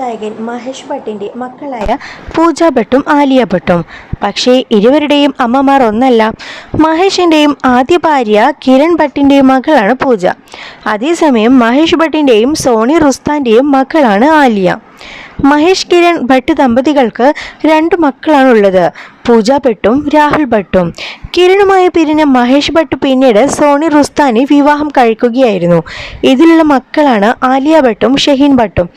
സംവിധായകൻ മഹേഷ് ഭട്ടിന്റെ മക്കളായ പൂജ ഭട്ടും ആലിയ ഭട്ടും. പക്ഷേ ഇരുവരുടെയും അമ്മമാർ ഒന്നല്ല. മഹേഷിന്റെയും ആദ്യ ഭാര്യ കിരൺ ഭട്ടിന്റെയും മകളാണ് പൂജ. അതേസമയം മഹേഷ് ഭട്ടിന്റെയും സോണി റുസ്താന്റെയും മക്കളാണ് ആലിയ. മഹേഷ് കിരൺ ഭട്ട് ദമ്പതികൾക്ക് രണ്ട് മക്കളാണുള്ളത്. പൂജ ഭട്ടും രാഹുൽ ഭട്ടും. കിരണുമായി പിരിഞ്ഞ മഹേഷ് ഭട്ട് പിന്നീട് സോണി റുസ്താനി വിവാഹം കഴിക്കുകയായിരുന്നു. ഇതിലുള്ള മക്കളാണ് ആലിയ ഭട്ടും ഷഹീൻ ഭട്ടും.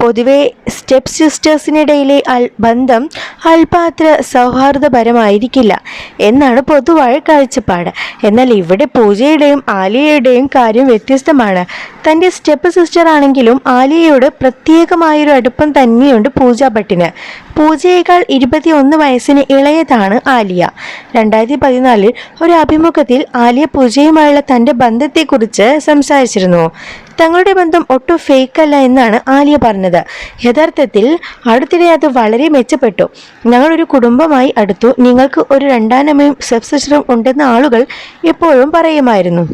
പൊതുവെ സ്റ്റെപ്പ് സിസ്റ്റേഴ്സിനിടയിലെ അൽ ബന്ധം അല്പാത്ര സൗഹാർദ്ദപരമായിരിക്കില്ല. എന്നാണ് പൊതുവായ കാഴ്ചപ്പാട്. എന്നാൽ ഇവിടെ പൂജയുടെയും ആലിയയുടെയും കാര്യം വ്യത്യസ്തമാണ്. തന്റെ സ്റ്റെപ്പ് സിസ്റ്റർ ആണെങ്കിലും ആലിയയോട് പ്രത്യേകമായൊരു അടുപ്പം തന്നെയുണ്ട് പൂജ ഭട്ടിന്. പൂജയേക്കാൾ ഇരുപത്തിയൊന്ന് വയസ്സിന് ഇളയതാണ് ആലിയ. രണ്ടായിരത്തി പതിനാലിൽ ഒരു അഭിമുഖത്തിൽ ആലിയ പൂജയുമായുള്ള തന്റെ ബന്ധത്തെക്കുറിച്ച് സംസാരിച്ചിരുന്നു. തങ്ങളുടെ ബന്ധം ഒട്ടും അല്ല എന്നാണ് ആലിയ പറഞ്ഞത്. യഥാർത്ഥത്തിൽ അടുത്തിടെ അത് വളരെ മെച്ചപ്പെട്ടു. ഞങ്ങളൊരു കുടുംബമായി അടുത്തു. നിങ്ങൾക്ക് ഒരു രണ്ടാനമ്മയും സബ്സിസ്റ്ററും ഉണ്ടെന്ന ആളുകൾ എപ്പോഴും പറയുമായിരുന്നു.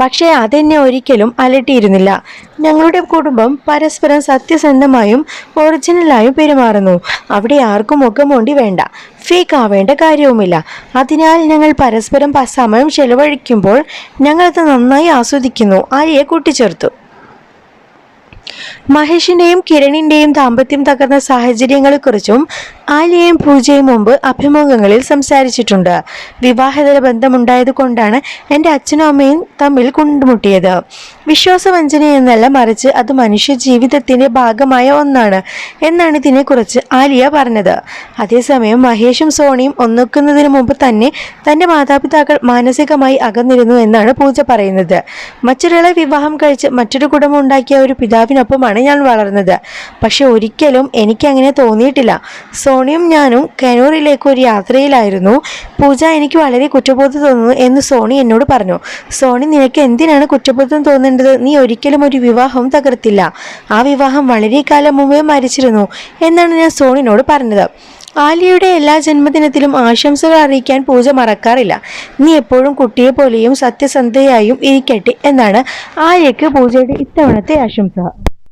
പക്ഷേ അതെന്നെ ഒരിക്കലും അലട്ടിയിരുന്നില്ല. ഞങ്ങളുടെ കുടുംബം പരസ്പരം സത്യസന്ധമായും ഒറിജിനലായും പെരുമാറുന്നു. അവിടെ ആർക്കും മുഖമൂണ്ടി വേണ്ട. ഫേക്ക് ആവേണ്ട കാര്യവുമില്ല. അതിനാൽ ഞങ്ങൾ പരസ്പരം സമയം ചെലവഴിക്കുമ്പോൾ ഞങ്ങളത് നന്നായി ആസ്വദിക്കുന്നു. ആര്യയെ കൂട്ടിച്ചേർത്തു. മഹേഷിന്റെയും കിരണിന്റെയും ദാമ്പത്യം തകർന്ന സാഹചര്യങ്ങളെക്കുറിച്ചും ആലിയയും പൂജയും മുമ്പ് അഭിമുഖങ്ങളിൽ സംസാരിച്ചിട്ടുണ്ട്. വിവാഹതര ബന്ധമുണ്ടായത് കൊണ്ടാണ് എന്റെ അച്ഛനും അമ്മയും തമ്മിൽ കുണ്ടുമുട്ടിയത്. വിശ്വാസവഞ്ചന എന്നല്ല മറിച്ച് അത് മനുഷ്യ ജീവിതത്തിന്റെ ഭാഗമായ ഒന്നാണ് എന്നാണ് ഇതിനെക്കുറിച്ച് ആലിയ പറഞ്ഞത്. അതേസമയം മഹേഷും സോണിയും ഒന്നിക്കുന്നതിന് മുമ്പ് തന്നെ തന്റെ മാതാപിതാക്കൾ മാനസികമായി അകന്നിരുന്നു എന്നാണ് പൂജ പറയുന്നത്. മറ്റൊരാളെ വിവാഹം കഴിച്ച് മറ്റൊരു കുടുംബം ഉണ്ടാക്കിയ ഒരു പിതാവിനൊപ്പമാണ് ഞാൻ വളർന്നത്. പക്ഷെ ഒരിക്കലും എനിക്കങ്ങനെ തോന്നിയിട്ടില്ല. സോണിയും ഞാനും കനൂറിലേക്ക് ഒരു യാത്രയിലായിരുന്നു. പൂജ എനിക്ക് വളരെ കുറ്റബോധം തോന്നുന്നു എന്ന് സോണി എന്നോട് പറഞ്ഞു. സോണി നിനക്ക് എന്തിനാണ് കുറ്റബോധം തോന്നേണ്ടത്? നീ ഒരിക്കലും ഒരു വിവാഹം തകർത്തില്ല. ആ വിവാഹം വളരെ കാലം മുമ്പേ മരിച്ചിരുന്നു എന്നാണ് ഞാൻ സോണിനോട് പറഞ്ഞത്. ആലിയുടെ എല്ലാ ജന്മദിനത്തിലും ആശംസകൾ അറിയിക്കാൻ പൂജ മറക്കാറില്ല. നീ എപ്പോഴും കുട്ടിയെ പോലെയും സത്യസന്ധയായും ഇരിക്കട്ടെ എന്നാണ് ആലിയയ്ക്ക് പൂജയുടെ ഇത്തവണത്തെ ആശംസ.